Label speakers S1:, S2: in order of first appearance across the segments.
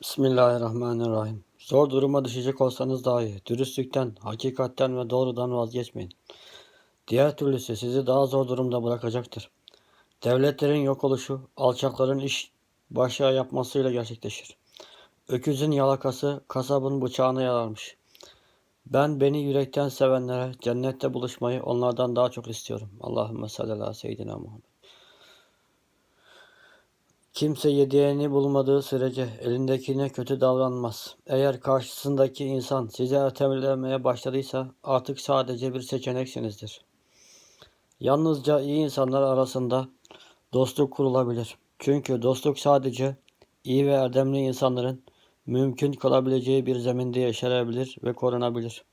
S1: Bismillahirrahmanirrahim. Zor duruma düşecek olsanız dahi dürüstlükten, hakikatten ve doğrudan vazgeçmeyin. Diğer türlüsü sizi daha zor durumda bırakacaktır. Devletlerin yok oluşu, alçakların iş başa yapmasıyla gerçekleşir. Öküzün yalakası, kasabın bıçağına yararmış. Ben beni yürekten sevenlere cennette buluşmayı onlardan daha çok istiyorum. Allahümme salli ala seyyidina Muhammed. Kimse yediğini bulmadığı sürece elindekine kötü davranmaz. Eğer karşısındaki insan sizi ertelemeye başladıysa artık sadece bir seçeneksinizdir. Yalnızca iyi insanlar arasında dostluk kurulabilir. Çünkü dostluk sadece iyi ve erdemli insanların mümkün kalabileceği bir zeminde yaşanabilir ve korunabilir.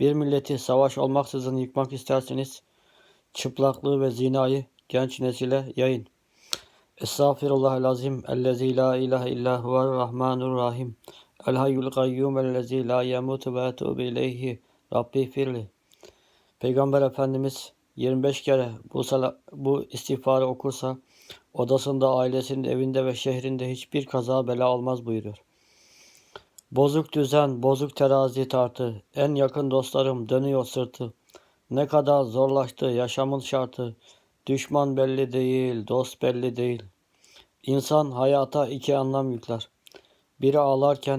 S1: Bir milleti savaş olmaksızın yıkmak isterseniz çıplaklığı ve zinayı genç nesile yayın. Estağfirullahal-azim ellezî la ilahe illa huvel rahmanur rahim. El hayyul kayyum ellezî la yemutu ve etûbü ileyhi. Rabbi firli. Peygamber Efendimiz 25 kere bu, sala, bu istiğfarı okursa odasında, ailesinin evinde ve şehrinde hiçbir kaza bela olmaz buyuruyor. Bozuk düzen, bozuk terazi tartı, en yakın dostlarım dönüyor sırtı. Ne kadar zorlaştı yaşamın şartı, düşman belli değil, dost belli değil. İnsan hayata iki anlam yükler. Biri ağlarken